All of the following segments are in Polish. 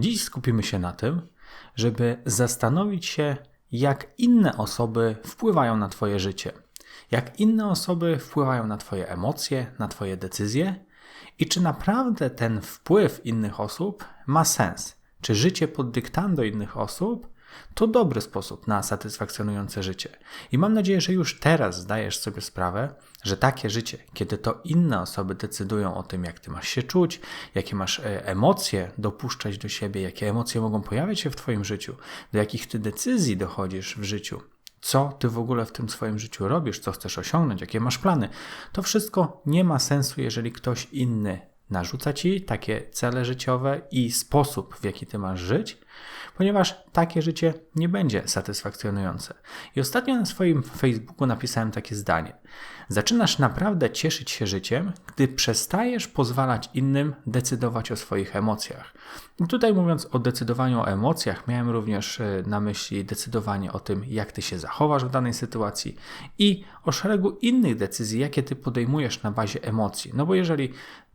Dziś skupimy się na tym, żeby zastanowić się, jak inne osoby wpływają na Twoje życie, jak inne osoby wpływają na Twoje emocje, na Twoje decyzje i czy naprawdę ten wpływ innych osób ma sens. Czy życie pod dyktando innych osób to dobry sposób na satysfakcjonujące życie. I mam nadzieję, że już teraz zdajesz sobie sprawę, że takie życie, kiedy to inne osoby decydują o tym, jak ty masz się czuć, jakie masz e, emocje dopuszczać do siebie, jakie emocje mogą pojawiać się w twoim życiu, do jakich ty decyzji dochodzisz w życiu, co ty w ogóle w tym swoim życiu robisz, co chcesz osiągnąć, jakie masz plany. To wszystko nie ma sensu, jeżeli ktoś inny narzuca ci takie cele życiowe i sposób, w jaki ty masz żyć, ponieważ takie życie nie będzie satysfakcjonujące. I ostatnio na swoim Facebooku napisałem takie zdanie. Zaczynasz naprawdę cieszyć się życiem, gdy przestajesz pozwalać innym decydować o swoich emocjach. I tutaj mówiąc o decydowaniu o emocjach, miałem również e, na myśli decydowanie o tym, jak ty się zachowasz w danej sytuacji i o szeregu innych decyzji, jakie ty podejmujesz na bazie emocji. No bo jeżeli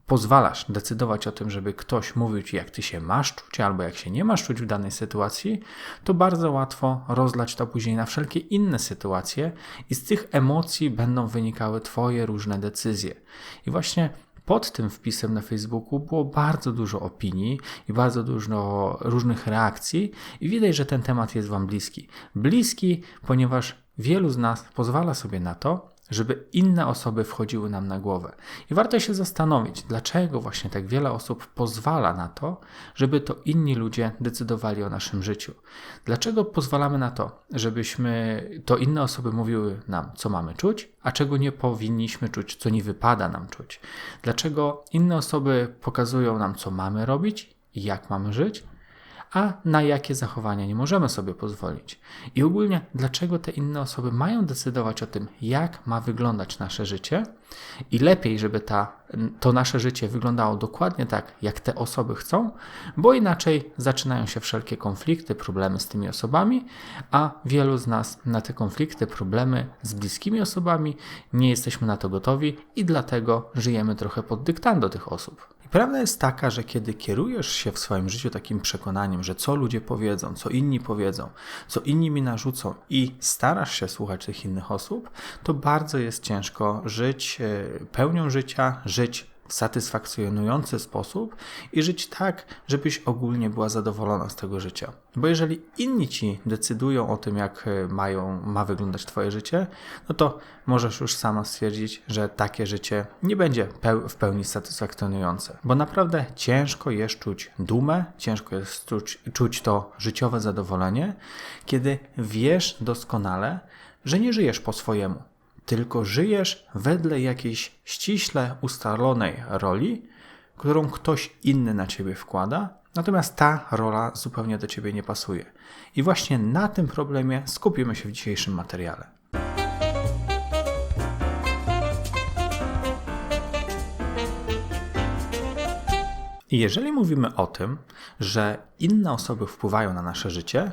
pozwalasz decydować o tym, żeby ktoś mówił ci, jak ty się masz czuć, albo jak się nie masz czuć w danej sytuacji, to bardzo łatwo rozlać to później na wszelkie inne sytuacje i z tych emocji będą wynikały twoje różne decyzje. I właśnie pod tym wpisem na Facebooku było bardzo dużo opinii i bardzo dużo różnych reakcji, i widać, że ten temat jest Wam bliski. Bliski, ponieważ wielu z nas pozwala sobie na to, żeby inne osoby wchodziły nam na głowę. I warto się zastanowić, dlaczego właśnie tak wiele osób pozwala na to, żeby to inni ludzie decydowali o naszym życiu. Dlaczego pozwalamy na to, żebyśmy to inne osoby mówiły nam, co mamy czuć, a czego nie powinniśmy czuć, co nie wypada nam czuć. Dlaczego inne osoby pokazują nam, co mamy robić i jak mamy żyć, a na jakie zachowania nie możemy sobie pozwolić. I ogólnie, dlaczego te inne osoby mają decydować o tym, jak ma wyglądać nasze życie, i lepiej, żeby ta, to nasze życie wyglądało dokładnie tak, jak te osoby chcą, bo inaczej zaczynają się wszelkie konflikty, problemy z tymi osobami, a wielu z nas na te konflikty, problemy z bliskimi osobami nie jesteśmy na to gotowi i dlatego żyjemy trochę pod dyktando tych osób. Prawda jest taka, że kiedy kierujesz się w swoim życiu takim przekonaniem, że co ludzie powiedzą, co inni powiedzą, co inni mi narzucą i starasz się słuchać tych innych osób, to bardzo jest ciężko żyć e, pełnią życia, żyć satysfakcjonujący sposób i żyć tak, żebyś ogólnie była zadowolona z tego życia. Bo jeżeli inni ci decydują o tym, jak e, mają, ma wyglądać Twoje życie, no to możesz już sama stwierdzić, że takie życie nie będzie peł w pełni satysfakcjonujące. Bo naprawdę ciężko jest czuć dumę, ciężko jest czuć, czuć to życiowe zadowolenie, kiedy wiesz doskonale, że nie żyjesz po swojemu tylko żyjesz wedle jakiejś ściśle ustalonej roli, którą ktoś inny na ciebie wkłada, natomiast ta rola zupełnie do ciebie nie pasuje. I właśnie na tym problemie skupimy się w dzisiejszym materiale. I jeżeli mówimy o tym, że inne osoby wpływają na nasze życie,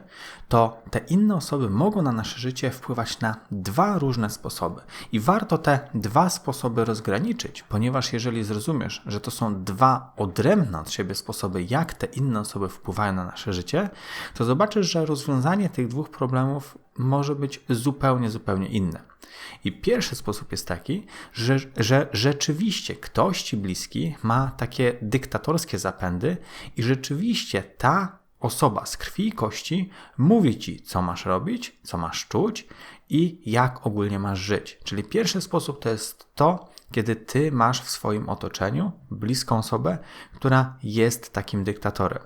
to te inne osoby mogą na nasze życie wpływać na dwa różne sposoby. I warto te dwa sposoby rozgraniczyć, ponieważ jeżeli zrozumiesz, że to są dwa odrębne od siebie sposoby, jak te inne osoby wpływają na nasze życie, to zobaczysz, że rozwiązanie tych dwóch problemów może być zupełnie, zupełnie inne. I pierwszy sposób jest taki, że, że rzeczywiście ktoś ci bliski ma takie dyktatorskie zapędy i rzeczywiście ta osoba z krwi i kości mówi ci, co masz robić, co masz czuć i jak ogólnie masz żyć. Czyli pierwszy sposób to jest to, kiedy ty masz w swoim otoczeniu bliską osobę, która jest takim dyktatorem.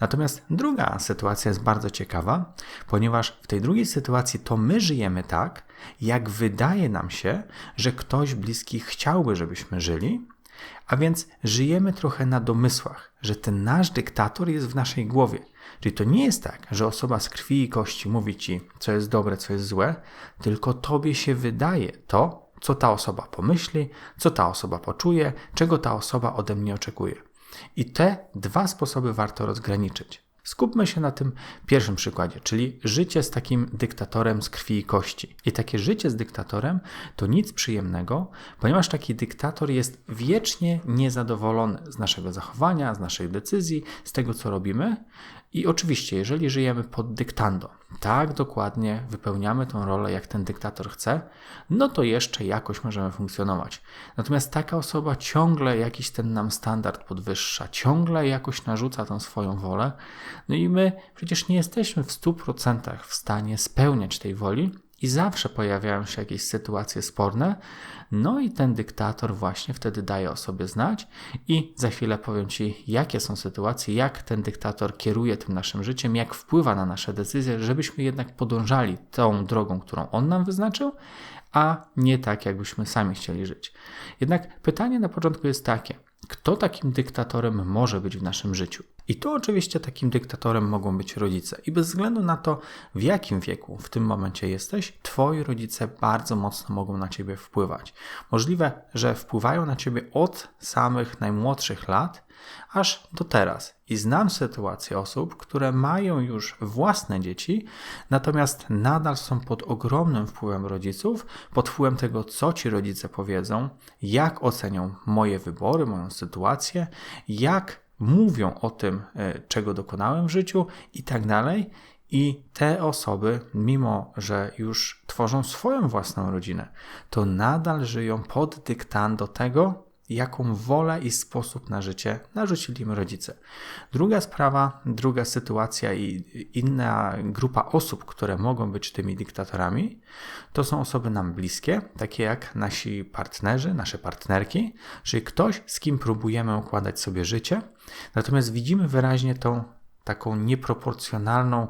Natomiast druga sytuacja jest bardzo ciekawa, ponieważ w tej drugiej sytuacji to my żyjemy tak, jak wydaje nam się, że ktoś bliski chciałby, żebyśmy żyli, a więc żyjemy trochę na domysłach, że ten nasz dyktator jest w naszej głowie. Czyli to nie jest tak, że osoba z krwi i kości mówi ci, co jest dobre, co jest złe, tylko tobie się wydaje to, co ta osoba pomyśli, co ta osoba poczuje, czego ta osoba ode mnie oczekuje. I te dwa sposoby warto rozgraniczyć. Skupmy się na tym pierwszym przykładzie, czyli życie z takim dyktatorem z krwi i kości. I takie życie z dyktatorem to nic przyjemnego, ponieważ taki dyktator jest wiecznie niezadowolony z naszego zachowania, z naszych decyzji, z tego, co robimy. I oczywiście, jeżeli żyjemy pod dyktando, tak dokładnie wypełniamy tą rolę, jak ten dyktator chce, no to jeszcze jakoś możemy funkcjonować. Natomiast taka osoba ciągle jakiś ten nam standard podwyższa, ciągle jakoś narzuca tą swoją wolę, no i my przecież nie jesteśmy w 100% w stanie spełniać tej woli, i zawsze pojawiają się jakieś sytuacje sporne, no i ten dyktator właśnie wtedy daje o sobie znać i za chwilę powiem Ci, jakie są sytuacje, jak ten dyktator kieruje tym naszym życiem, jak wpływa na nasze decyzje, żebyśmy jednak podążali tą drogą, którą on nam wyznaczył, a nie tak, jakbyśmy sami chcieli żyć. Jednak pytanie na początku jest takie, kto takim dyktatorem może być w naszym życiu? I tu oczywiście takim dyktatorem mogą być rodzice. I bez względu na to, w jakim wieku w tym momencie jesteś, twoi rodzice bardzo mocno mogą na ciebie wpływać. Możliwe, że wpływają na ciebie od samych najmłodszych lat, aż do teraz. I znam sytuację osób, które mają już własne dzieci, natomiast nadal są pod ogromnym wpływem rodziców, pod wpływem tego, co ci rodzice powiedzą, jak ocenią moje wybory, moją sytuację, jak mówią o tym, e, czego dokonałem w życiu i tak dalej. I te osoby, mimo że już tworzą swoją własną rodzinę, to nadal żyją pod dyktando tego, jaką wolę i sposób na życie narzucili im rodzice. Druga sprawa, druga sytuacja i inna grupa osób, które mogą być tymi dyktatorami, to są osoby nam bliskie, takie jak nasi partnerzy, nasze partnerki, czyli ktoś, z kim próbujemy układać sobie życie, natomiast widzimy wyraźnie tą taką nieproporcjonalną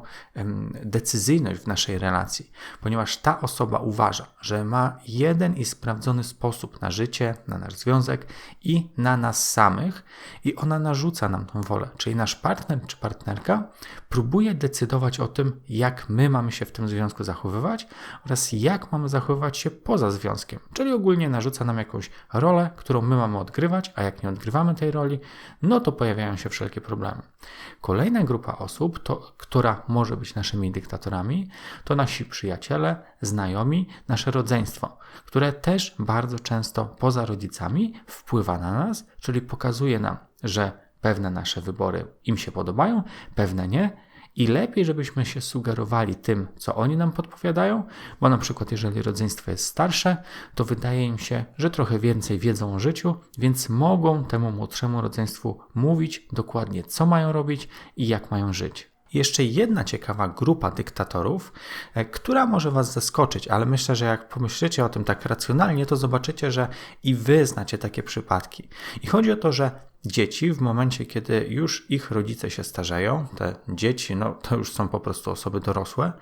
decyzyjność w naszej relacji, ponieważ ta osoba uważa, że ma jeden i sprawdzony sposób na życie, na nasz związek i na nas samych, i ona narzuca nam tą wolę. Czyli nasz partner czy partnerka próbuje decydować o tym, jak my mamy się w tym związku zachowywać oraz jak mamy zachowywać się poza związkiem. Czyli ogólnie narzuca nam jakąś rolę, którą my mamy odgrywać, a jak nie odgrywamy tej roli, no to pojawiają się wszelkie problemy. Kolejna grupa osób, to, która może być naszymi dyktatorami, to nasi przyjaciele, znajomi, nasze rodzeństwo, które też bardzo często poza rodzicami wpływa na nas, czyli pokazuje nam, że pewne nasze wybory im się podobają, pewne nie, i lepiej, żebyśmy się sugerowali tym, co oni nam podpowiadają, bo na przykład, jeżeli rodzeństwo jest starsze, to wydaje im się, że trochę więcej wiedzą o życiu, więc mogą temu młodszemu rodzeństwu mówić dokładnie, co mają robić i jak mają żyć. Jeszcze jedna ciekawa grupa dyktatorów, e, która może Was zaskoczyć, ale myślę, że jak pomyślicie o tym tak racjonalnie, to zobaczycie, że i Wy znacie takie przypadki. I chodzi o to, że dzieci w momencie, kiedy już ich rodzice się starzeją, te dzieci, no to już są po prostu osoby dorosłe,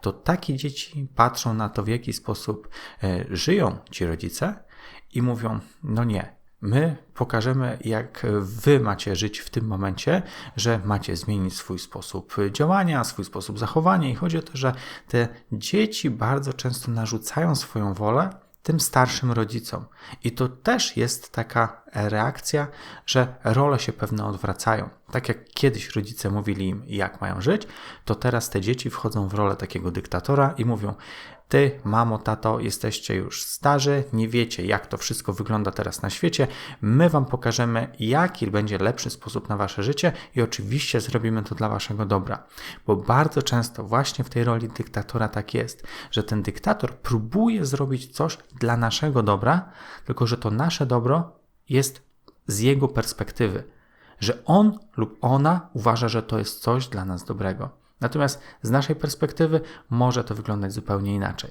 to takie dzieci patrzą na to, w jaki sposób e, żyją ci rodzice i mówią: No nie, My pokażemy, jak wy macie żyć w tym momencie, że macie zmienić swój sposób działania, swój sposób zachowania. I chodzi o to, że te dzieci bardzo często narzucają swoją wolę tym starszym rodzicom. I to też jest taka reakcja, że role się pewne odwracają. Tak jak kiedyś rodzice mówili im, jak mają żyć, to teraz te dzieci wchodzą w rolę takiego dyktatora i mówią: ty, mamo, tato, jesteście już starzy, nie wiecie, jak to wszystko wygląda teraz na świecie. My Wam pokażemy, jaki będzie lepszy sposób na Wasze życie i oczywiście zrobimy to dla Waszego dobra. Bo bardzo często właśnie w tej roli dyktatora tak jest, że ten dyktator próbuje zrobić coś dla naszego dobra, tylko że to nasze dobro jest z jego perspektywy. Że on lub ona uważa, że to jest coś dla nas dobrego. Natomiast z naszej perspektywy może to wyglądać zupełnie inaczej.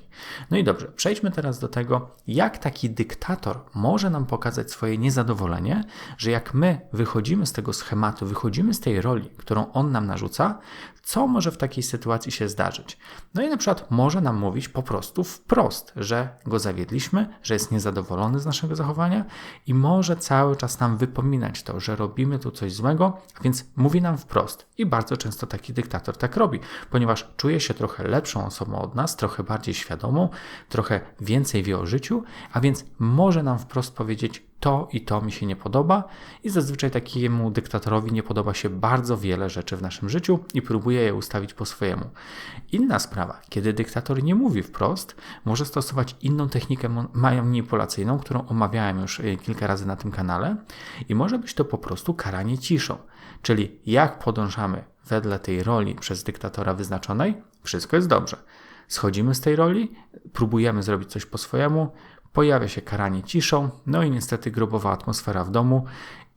No i dobrze, przejdźmy teraz do tego, jak taki dyktator może nam pokazać swoje niezadowolenie, że jak my wychodzimy z tego schematu, wychodzimy z tej roli, którą on nam narzuca, co może w takiej sytuacji się zdarzyć. No i na przykład może nam mówić po prostu wprost, że go zawiedliśmy, że jest niezadowolony z naszego zachowania i może cały czas nam wypominać to, że robimy tu coś złego, więc mówi nam wprost. I bardzo często taki dyktator tak robi, ponieważ czuje się trochę lepszą osobą od nas, trochę bardziej świadomą, trochę więcej wie o życiu, a więc może nam wprost powiedzieć, to i to mi się nie podoba i zazwyczaj takiemu dyktatorowi nie podoba się bardzo wiele rzeczy w naszym życiu i próbuje je ustawić po swojemu. Inna sprawa, kiedy dyktator nie mówi wprost, może stosować inną technikę manipulacyjną, którą omawiałem już e, kilka razy na tym kanale i może być to po prostu karanie ciszą. Czyli jak podążamy wedle tej roli przez dyktatora wyznaczonej, wszystko jest dobrze. Schodzimy z tej roli, próbujemy zrobić coś po swojemu, pojawia się karanie ciszą, no i niestety grobowa atmosfera w domu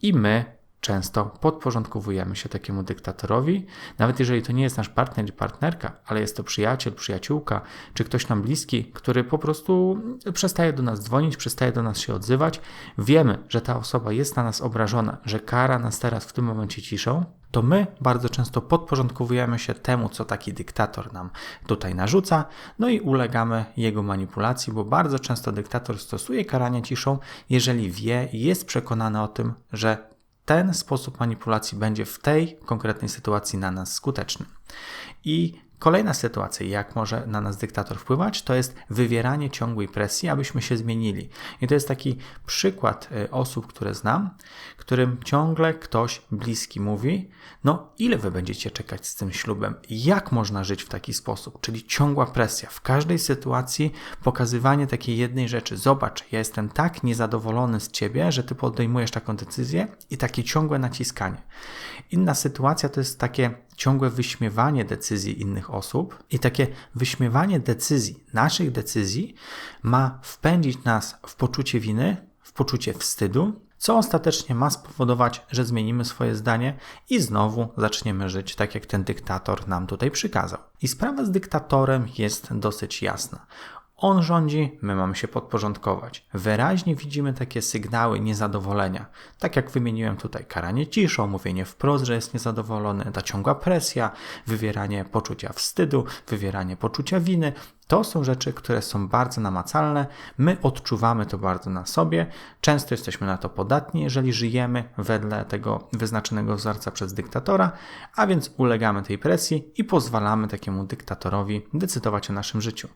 i my często podporządkowujemy się takiemu dyktatorowi, nawet jeżeli to nie jest nasz partner czy partnerka, ale jest to przyjaciel, przyjaciółka, czy ktoś nam bliski, który po prostu przestaje do nas dzwonić, przestaje do nas się odzywać. Wiemy, że ta osoba jest na nas obrażona, że kara nas teraz w tym momencie ciszą, to my bardzo często podporządkowujemy się temu, co taki dyktator nam tutaj narzuca, no i ulegamy jego manipulacji, bo bardzo często dyktator stosuje karanie ciszą, jeżeli wie i jest przekonany o tym, że ten sposób manipulacji będzie w tej konkretnej sytuacji na nas skuteczny. I Kolejna sytuacja, jak może na nas dyktator wpływać, to jest wywieranie ciągłej presji, abyśmy się zmienili. I to jest taki przykład y, osób, które znam, którym ciągle ktoś bliski mówi: No, ile wy będziecie czekać z tym ślubem? Jak można żyć w taki sposób? Czyli ciągła presja. W każdej sytuacji pokazywanie takiej jednej rzeczy: Zobacz, ja jestem tak niezadowolony z ciebie, że ty podejmujesz taką decyzję i takie ciągłe naciskanie. Inna sytuacja to jest takie ciągłe wyśmiewanie decyzji innych osób i takie wyśmiewanie decyzji, naszych decyzji, ma wpędzić nas w poczucie winy, w poczucie wstydu, co ostatecznie ma spowodować, że zmienimy swoje zdanie i znowu zaczniemy żyć tak, jak ten dyktator nam tutaj przykazał. I sprawa z dyktatorem jest dosyć jasna. On rządzi, my mamy się podporządkować. Wyraźnie widzimy takie sygnały niezadowolenia. Tak jak wymieniłem tutaj, karanie ciszą, mówienie wprost, że jest niezadowolony, ta ciągła presja, wywieranie poczucia wstydu, wywieranie poczucia winy. To są rzeczy, które są bardzo namacalne. My odczuwamy to bardzo na sobie. Często jesteśmy na to podatni, jeżeli żyjemy wedle tego wyznaczonego wzorca przez dyktatora, a więc ulegamy tej presji i pozwalamy takiemu dyktatorowi decydować o naszym życiu.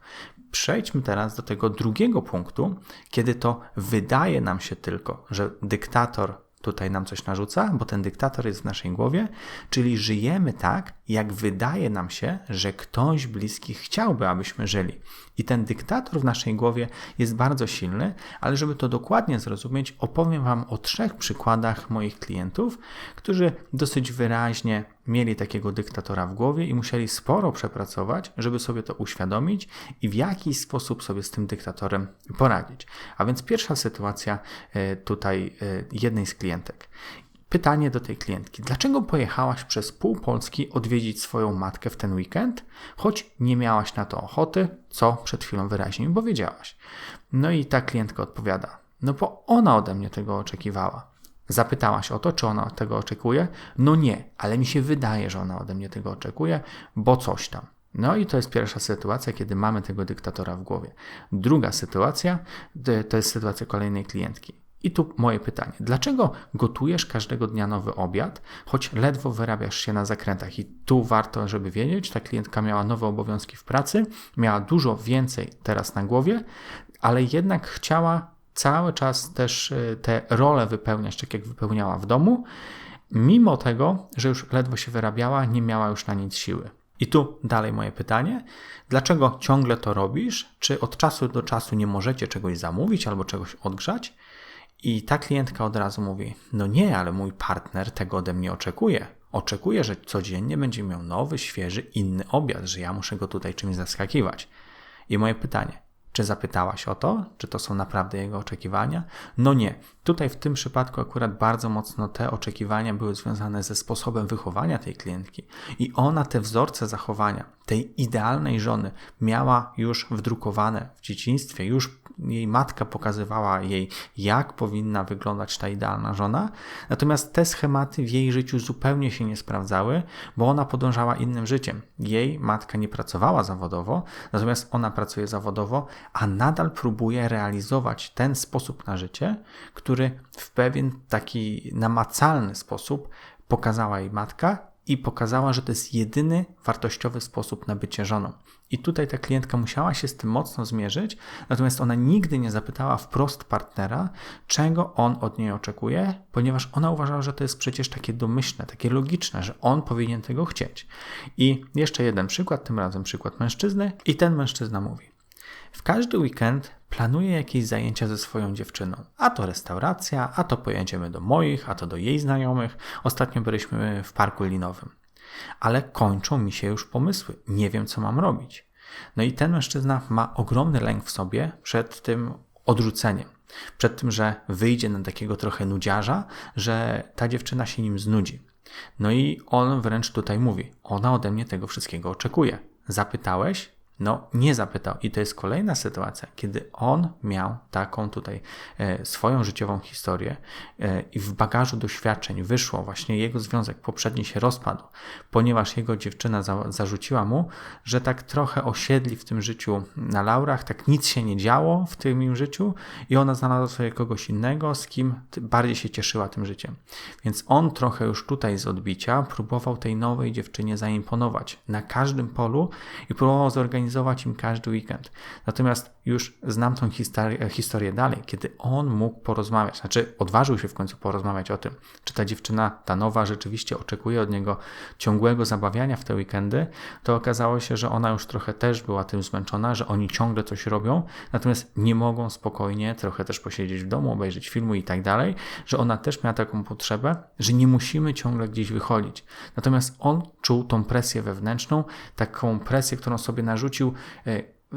Przejdźmy teraz do tego drugiego punktu, kiedy to wydaje nam się tylko, że dyktator tutaj nam coś narzuca, bo ten dyktator jest w naszej głowie, czyli żyjemy tak, jak wydaje nam się, że ktoś bliski chciałby, abyśmy żyli. I ten dyktator w naszej głowie jest bardzo silny, ale żeby to dokładnie zrozumieć, opowiem Wam o trzech przykładach moich klientów, którzy dosyć wyraźnie mieli takiego dyktatora w głowie i musieli sporo przepracować, żeby sobie to uświadomić i w jakiś sposób sobie z tym dyktatorem poradzić. A więc pierwsza sytuacja e, tutaj e, jednej z klientek. Pytanie do tej klientki: dlaczego pojechałaś przez pół Polski odwiedzić swoją matkę w ten weekend, choć nie miałaś na to ochoty, co przed chwilą wyraźnie mi powiedziałaś? No i ta klientka odpowiada: No bo ona ode mnie tego oczekiwała. Zapytałaś o to, czy ona tego oczekuje? No nie, ale mi się wydaje, że ona ode mnie tego oczekuje, bo coś tam. No i to jest pierwsza sytuacja, kiedy mamy tego dyktatora w głowie. Druga sytuacja to jest sytuacja kolejnej klientki. I tu moje pytanie: dlaczego gotujesz każdego dnia nowy obiad, choć ledwo wyrabiasz się na zakrętach? I tu warto, żeby wiedzieć, ta klientka miała nowe obowiązki w pracy, miała dużo więcej teraz na głowie, ale jednak chciała cały czas też y, te role wypełniać, tak jak wypełniała w domu, mimo tego, że już ledwo się wyrabiała, nie miała już na nic siły. I tu dalej moje pytanie: dlaczego ciągle to robisz? Czy od czasu do czasu nie możecie czegoś zamówić albo czegoś odgrzać? I ta klientka od razu mówi: No nie, ale mój partner tego ode mnie oczekuje. Oczekuje, że codziennie będzie miał nowy, świeży, inny obiad, że ja muszę go tutaj czymś zaskakiwać. I moje pytanie: czy zapytałaś o to? Czy to są naprawdę jego oczekiwania? No nie. Tutaj w tym przypadku akurat bardzo mocno te oczekiwania były związane ze sposobem wychowania tej klientki i ona te wzorce zachowania tej idealnej żony miała już wdrukowane w dzieciństwie, już jej matka pokazywała jej, jak powinna wyglądać ta idealna żona, natomiast te schematy w jej życiu zupełnie się nie sprawdzały, bo ona podążała innym życiem. Jej matka nie pracowała zawodowo, natomiast ona pracuje zawodowo, a nadal próbuje realizować ten sposób na życie, który w pewien taki namacalny sposób pokazała jej matka i pokazała, że to jest jedyny wartościowy sposób na bycie żoną. I tutaj ta klientka musiała się z tym mocno zmierzyć, natomiast ona nigdy nie zapytała wprost partnera, czego on od niej oczekuje, ponieważ ona uważała, że to jest przecież takie domyślne, takie logiczne, że on powinien tego chcieć. I jeszcze jeden przykład, tym razem przykład mężczyzny, i ten mężczyzna mówi: W każdy weekend planuję jakieś zajęcia ze swoją dziewczyną. A to restauracja, a to pojedziemy do moich, a to do jej znajomych. Ostatnio byliśmy w parku linowym ale kończą mi się już pomysły. Nie wiem, co mam robić. No i ten mężczyzna ma ogromny lęk w sobie przed tym odrzuceniem. Przed tym, że wyjdzie na takiego trochę nudziarza, że ta dziewczyna się nim znudzi. No i on wręcz tutaj mówi: Ona ode mnie tego wszystkiego oczekuje. Zapytałeś, no, nie zapytał. I to jest kolejna sytuacja, kiedy on miał taką tutaj e, swoją życiową historię e, i w bagażu doświadczeń wyszło właśnie jego związek poprzedni się rozpadł, ponieważ jego dziewczyna za, zarzuciła mu, że tak trochę osiedli w tym życiu na laurach, tak nic się nie działo w tym życiu i ona znalazła sobie kogoś innego, z kim bardziej się cieszyła tym życiem. Więc on trochę już tutaj z odbicia próbował tej nowej dziewczynie zaimponować na każdym polu i próbował zorganizować organizować im każdy weekend. Natomiast już znam tą historię, dalej, kiedy on mógł porozmawiać, znaczy odważył się w końcu porozmawiać o tym, czy ta dziewczyna, ta nowa, rzeczywiście oczekuje od niego ciągłego zabawiania w te weekendy, to okazało się, że ona już trochę też była tym zmęczona, że oni ciągle coś robią, natomiast nie mogą spokojnie trochę też posiedzieć w domu, obejrzeć filmu i tak dalej, że ona też miała taką potrzebę, że nie musimy ciągle gdzieś wychodzić. Natomiast on czuł tą presję wewnętrzną, taką presję, którą sobie narzucił,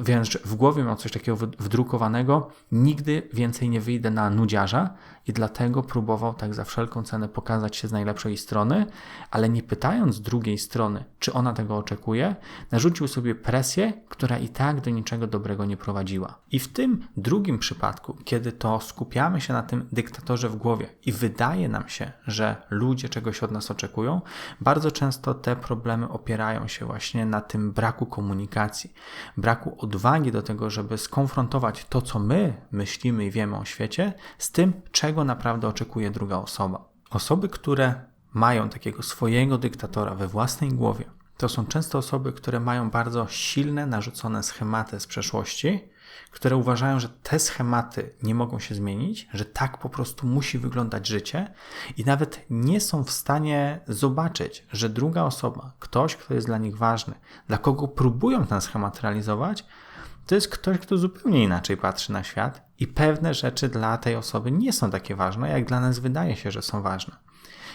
więc w głowie miał coś takiego wdrukowanego, nigdy więcej nie wyjdę na nudziarza i dlatego próbował tak za wszelką cenę pokazać się z najlepszej strony, ale nie pytając drugiej strony, czy ona tego oczekuje, narzucił sobie presję, która i tak do niczego dobrego nie prowadziła. I w tym drugim przypadku, kiedy to skupiamy się na tym dyktatorze w głowie i wydaje nam się, że ludzie czegoś od nas oczekują, bardzo często te problemy opierają się właśnie na tym braku komunikacji, braku odwagi do tego, żeby skonfrontować to, co my myślimy i wiemy o świecie, z tym, czego naprawdę oczekuje druga osoba. Osoby, które mają takiego swojego dyktatora we własnej głowie, to są często osoby, które mają bardzo silne, narzucone schematy z przeszłości, które uważają, że te schematy nie mogą się zmienić, że tak po prostu musi wyglądać życie i nawet nie są w stanie zobaczyć, że druga osoba, ktoś, kto jest dla nich ważny, dla kogo próbują ten schemat realizować, to jest ktoś, kto zupełnie inaczej patrzy na świat i pewne rzeczy dla tej osoby nie są takie ważne, jak dla nas wydaje się, że są ważne.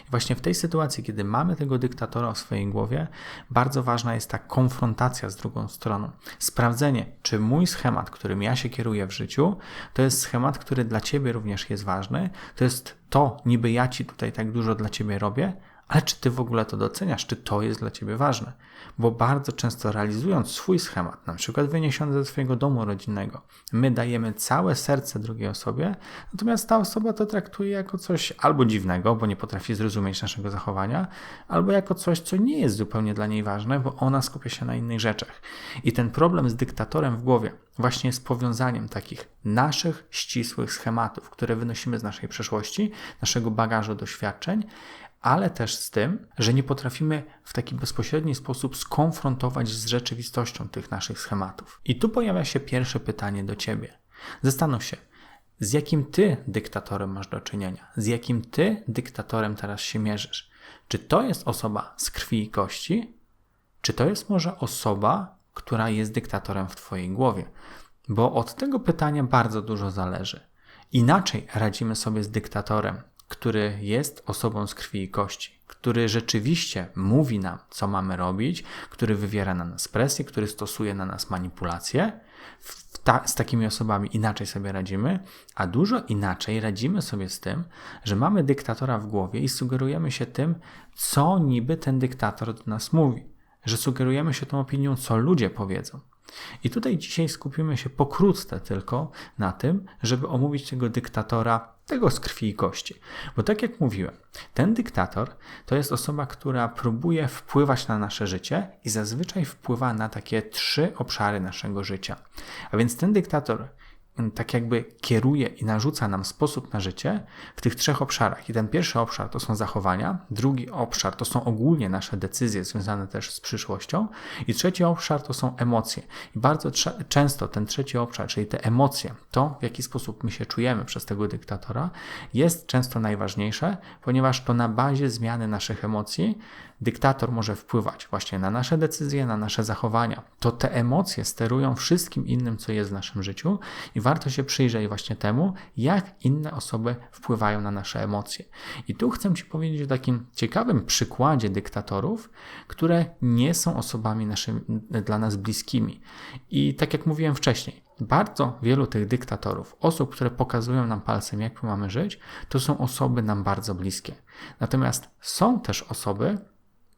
I właśnie w tej sytuacji, kiedy mamy tego dyktatora w swojej głowie, bardzo ważna jest ta konfrontacja z drugą stroną. Sprawdzenie, czy mój schemat, którym ja się kieruję w życiu, to jest schemat, który dla ciebie również jest ważny. To jest to, niby ja ci tutaj tak dużo dla ciebie robię, ale czy ty w ogóle to doceniasz? Czy to jest dla ciebie ważne? Bo bardzo często realizując swój schemat, na przykład wyniesiony ze swojego domu rodzinnego, my dajemy całe serce drugiej osobie, natomiast ta osoba to traktuje jako coś albo dziwnego, bo nie potrafi zrozumieć naszego zachowania, albo jako coś, co nie jest zupełnie dla niej ważne, bo ona skupia się na innych rzeczach. I ten problem z dyktatorem w głowie właśnie jest powiązaniem takich naszych ścisłych schematów, które wynosimy z naszej przeszłości, naszego bagażu doświadczeń, ale też z tym, że nie potrafimy w taki bezpośredni sposób skonfrontować z rzeczywistością tych naszych schematów. I tu pojawia się pierwsze pytanie do ciebie. Zastanów się, z jakim ty dyktatorem masz do czynienia, z jakim ty dyktatorem teraz się mierzysz. Czy to jest osoba z krwi i kości, czy to jest może osoba, która jest dyktatorem w twojej głowie? Bo od tego pytania bardzo dużo zależy. Inaczej radzimy sobie z dyktatorem, który jest osobą z krwi i kości, który rzeczywiście mówi nam, co mamy robić, który wywiera na nas presję, który stosuje na nas manipulacje. Ta, z takimi osobami inaczej sobie radzimy, a dużo inaczej radzimy sobie z tym, że mamy dyktatora w głowie i sugerujemy się tym, co niby ten dyktator do nas mówi, że sugerujemy się tą opinią, co ludzie powiedzą. I tutaj dzisiaj skupimy się pokrótce tylko na tym, żeby omówić tego dyktatora, tego z krwi i kości. Bo tak jak mówiłem, ten dyktator to jest osoba, która próbuje wpływać na nasze życie i zazwyczaj wpływa na takie trzy obszary naszego życia. A więc ten dyktator tak jakby kieruje i narzuca nam sposób na życie w tych trzech obszarach. I ten pierwszy obszar to są zachowania, drugi obszar to są ogólnie nasze decyzje związane też z przyszłością, i trzeci obszar to są emocje. I bardzo często ten trzeci obszar, czyli te emocje, to w jaki sposób my się czujemy przez tego dyktatora, jest często najważniejsze, ponieważ to na bazie zmiany naszych emocji dyktator może wpływać właśnie na nasze decyzje, na nasze zachowania. To te emocje sterują wszystkim innym, co jest w naszym życiu i warto się przyjrzeć właśnie temu, jak inne osoby wpływają na nasze emocje. I tu chcę Ci powiedzieć o takim ciekawym przykładzie dyktatorów, które nie są osobami naszymi, dla nas bliskimi. I tak jak mówiłem wcześniej, bardzo wielu tych dyktatorów, osób, które pokazują nam palcem, jak my mamy żyć, to są osoby nam bardzo bliskie. Natomiast są też osoby,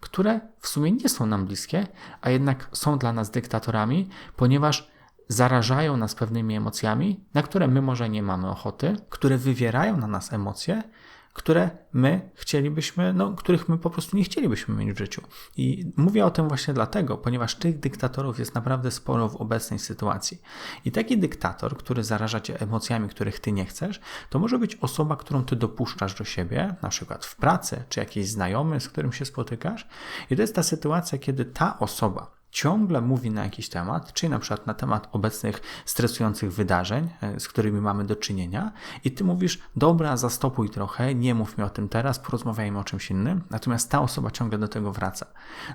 które w sumie nie są nam bliskie, a jednak są dla nas dyktatorami, ponieważ zarażają nas pewnymi emocjami, na które my może nie mamy ochoty, które wywierają na nas emocje, które my chcielibyśmy, no, których my po prostu nie chcielibyśmy mieć w życiu. I mówię o tym właśnie dlatego, ponieważ tych dyktatorów jest naprawdę sporo w obecnej sytuacji. I taki dyktator, który zaraża cię emocjami, których ty nie chcesz, to może być osoba, którą ty dopuszczasz do siebie, na przykład w pracy, czy jakiś znajomy, z którym się spotykasz. I to jest ta sytuacja, kiedy ta osoba ciągle mówi na jakiś temat, czyli na przykład na temat obecnych stresujących wydarzeń, e, z którymi mamy do czynienia, i ty mówisz, dobra, zastopuj trochę, nie mów mi o tym teraz, porozmawiajmy o czymś innym, natomiast ta osoba ciągle do tego wraca.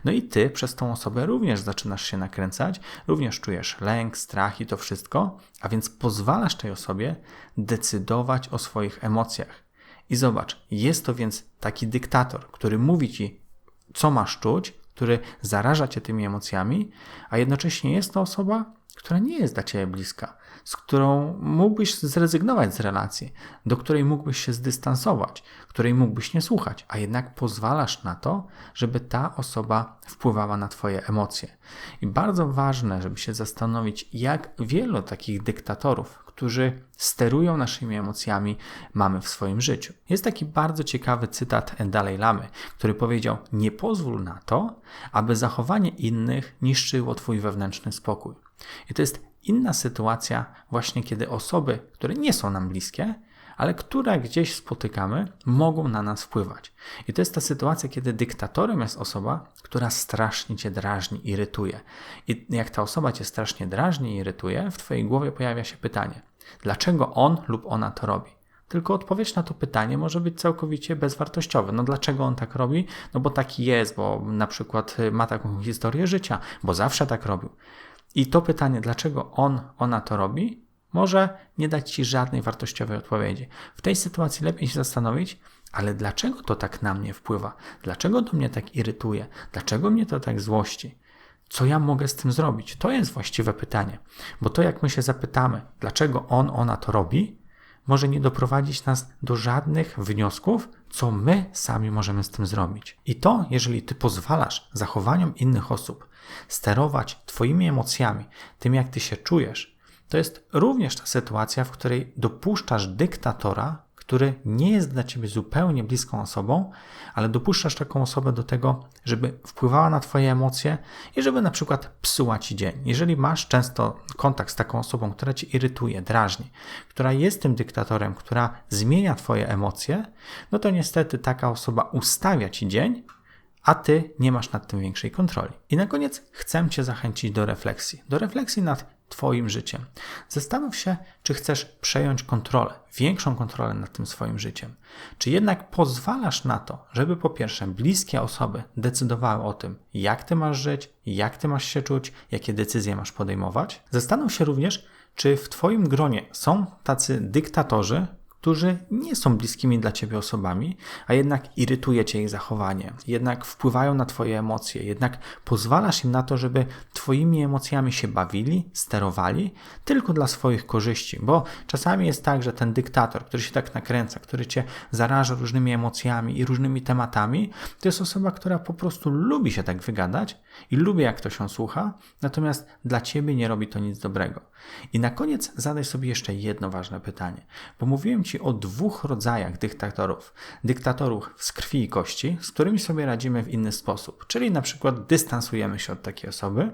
No i ty przez tą osobę również zaczynasz się nakręcać, również czujesz lęk, strach i to wszystko, a więc pozwalasz tej osobie decydować o swoich emocjach. I zobacz, jest to więc taki dyktator, który mówi ci, co masz czuć, który zaraża cię tymi emocjami, a jednocześnie jest to osoba, która nie jest dla ciebie bliska, z którą mógłbyś zrezygnować z relacji, do której mógłbyś się zdystansować, której mógłbyś nie słuchać, a jednak pozwalasz na to, żeby ta osoba wpływała na Twoje emocje. I bardzo ważne, żeby się zastanowić, jak wielu takich dyktatorów, którzy sterują naszymi emocjami, mamy w swoim życiu. Jest taki bardzo ciekawy cytat Dalej Lamy, który powiedział: Nie pozwól na to, aby zachowanie innych niszczyło Twój wewnętrzny spokój. I to jest inna sytuacja, właśnie kiedy osoby, które nie są nam bliskie, ale które gdzieś spotykamy, mogą na nas wpływać. I to jest ta sytuacja, kiedy dyktatorem jest osoba, która strasznie cię drażni, irytuje. I jak ta osoba cię strasznie drażni, irytuje, w twojej głowie pojawia się pytanie: dlaczego on lub ona to robi? Tylko odpowiedź na to pytanie może być całkowicie bezwartościowa. No dlaczego on tak robi? No bo taki jest, bo na przykład ma taką historię życia, bo zawsze tak robił. I to pytanie, dlaczego on, ona to robi, może nie dać ci żadnej wartościowej odpowiedzi. W tej sytuacji lepiej się zastanowić, ale dlaczego to tak na mnie wpływa? Dlaczego to mnie tak irytuje? Dlaczego mnie to tak złości? Co ja mogę z tym zrobić? To jest właściwe pytanie, bo to jak my się zapytamy, dlaczego on, ona to robi, może nie doprowadzić nas do żadnych wniosków, co my sami możemy z tym zrobić. I to, jeżeli ty pozwalasz zachowaniom innych osób sterować twoimi emocjami, tym jak ty się czujesz, to jest również ta sytuacja, w której dopuszczasz dyktatora, który nie jest dla ciebie zupełnie bliską osobą, ale dopuszczasz taką osobę do tego, żeby wpływała na twoje emocje i żeby na przykład psuła ci dzień. Jeżeli masz często kontakt z taką osobą, która cię irytuje, drażni, która jest tym dyktatorem, która zmienia twoje emocje, no to niestety taka osoba ustawia ci dzień, a ty nie masz nad tym większej kontroli. I na koniec chcę cię zachęcić do refleksji. Do refleksji nad Twoim życiem. Zastanów się, czy chcesz przejąć kontrolę, większą kontrolę nad tym swoim życiem. Czy jednak pozwalasz na to, żeby po pierwsze bliskie osoby decydowały o tym, jak Ty masz żyć, jak Ty masz się czuć, jakie decyzje masz podejmować. Zastanów się również, czy w Twoim gronie są tacy dyktatorzy, którzy nie są bliskimi dla ciebie osobami, a jednak irytuje cię ich zachowanie, jednak wpływają na twoje emocje, jednak pozwalasz im na to, żeby twoimi emocjami się bawili, sterowali tylko dla swoich korzyści, bo czasami jest tak, że ten dyktator, który się tak nakręca, który cię zaraża różnymi emocjami i różnymi tematami, to jest osoba, która po prostu lubi się tak wygadać i lubi jak to się słucha, natomiast dla ciebie nie robi to nic dobrego. I na koniec zadaj sobie jeszcze jedno ważne pytanie, bo mówiłem Ci o dwóch rodzajach dyktatorów. Dyktatorów z krwi i kości, z którymi sobie radzimy w inny sposób, czyli na przykład dystansujemy się od takiej osoby,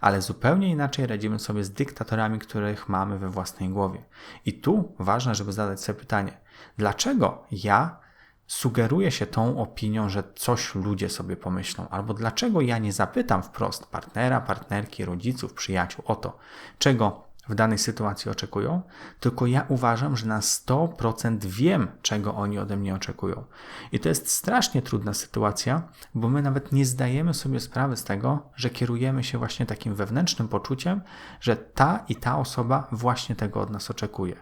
ale zupełnie inaczej radzimy sobie z dyktatorami, których mamy we własnej głowie. I tu ważne, żeby zadać sobie pytanie, dlaczego ja sugeruję się tą opinią, że coś ludzie sobie pomyślą, albo dlaczego ja nie zapytam wprost partnera, partnerki, rodziców, przyjaciół o to, czego w danej sytuacji oczekują, tylko ja uważam, że na 100% wiem, czego oni ode mnie oczekują. I to jest strasznie trudna sytuacja, bo my nawet nie zdajemy sobie sprawy z tego, że kierujemy się właśnie takim wewnętrznym poczuciem, że ta i ta osoba właśnie tego od nas oczekuje.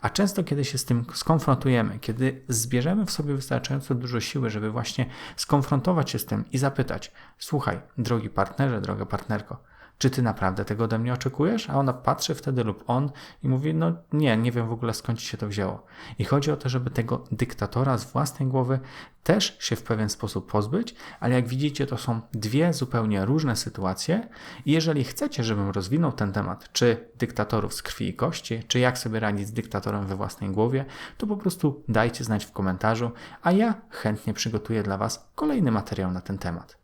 A często, kiedy się z tym skonfrontujemy, kiedy zbierzemy w sobie wystarczająco dużo siły, żeby właśnie skonfrontować się z tym i zapytać: Słuchaj, drogi partnerze, droga partnerko, czy ty naprawdę tego ode mnie oczekujesz? A ona patrzy wtedy lub on i mówi, no nie, nie wiem w ogóle skąd ci się to wzięło. I chodzi o to, żeby tego dyktatora z własnej głowy też się w pewien sposób pozbyć, ale jak widzicie, to są dwie zupełnie różne sytuacje. I jeżeli chcecie, żebym rozwinął ten temat, czy dyktatorów z krwi i kości, czy jak sobie radzić z dyktatorem we własnej głowie, to po prostu dajcie znać w komentarzu, a ja chętnie przygotuję dla Was kolejny materiał na ten temat.